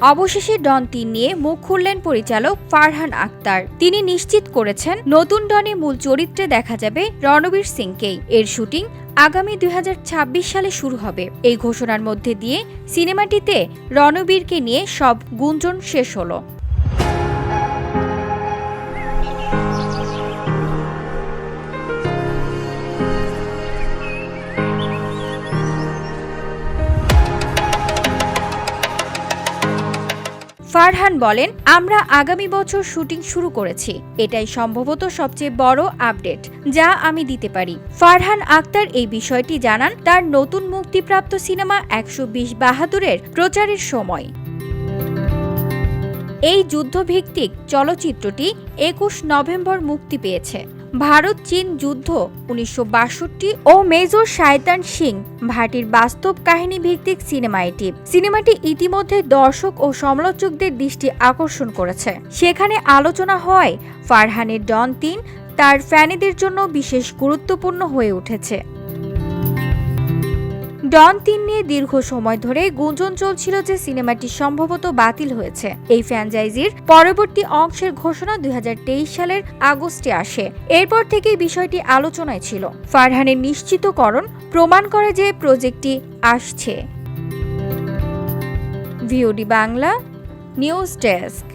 অবশেষে ডন তিন নিয়ে মুখ খুললেন পরিচালক ফারহান আক্তার। তিনি নিশ্চিত করেছেন, নতুন ডনে মূল চরিত্রে দেখা যাবে রণবীর সিংকেই এর শুটিং আগামী দুই হাজার ছাব্বিশ সালে শুরু হবে। এই ঘোষণার মধ্যে দিয়ে সিনেমাটিতে রণবীরকে নিয়ে সব গুঞ্জন শেষ হলো। ফারহান বলেন, আমরা আগামী বছর শুটিং শুরু করেছি। এটাই সম্ভবত সবচেয়ে বড় আপডেট যা আমি দিতে পারি। ফারহান আক্তার এই বিষয়টি জানান তার নতুন মুক্তিপ্রাপ্ত সিনেমা একশো বিশ বাহাদুরের প্রচারের সময়। এই যুদ্ধভিত্তিক চলচ্চিত্রটি একুশ নভেম্বর মুক্তি পেয়েছে। ভারত চীন যুদ্ধ উনিশশো বাষট্টি ও মেজর শায়তান সিং ভাটির বাস্তব কাহিনী ভিত্তিক সিনেমা এটি। সিনেমাটি ইতিমধ্যে দর্শক ও সমালোচকদের দৃষ্টি আকর্ষণ করেছে। সেখানে আলোচনা হয় ফারহানের ডন তিন তার ফ্যানেদের জন্য বিশেষ গুরুত্বপূর্ণ হয়ে উঠেছে। ডন তিন নিয়ে দীর্ঘ সময় ধরে গুঞ্জন চলছিল যে সিনেমাটি সম্ভবত বাতিল হয়েছে। এই ফ্র্যাঞ্চাইজির পরবর্তী অংশের ঘোষণা দুই হাজার তেইশ সালের আগস্টে আসে। এরপর থেকেই বিষয়টি আলোচনায় ছিল। ফারহানের নিশ্চিতকরণ প্রমাণ করে যে প্রজেক্টটি আসছে। VOD Bangla, news desk.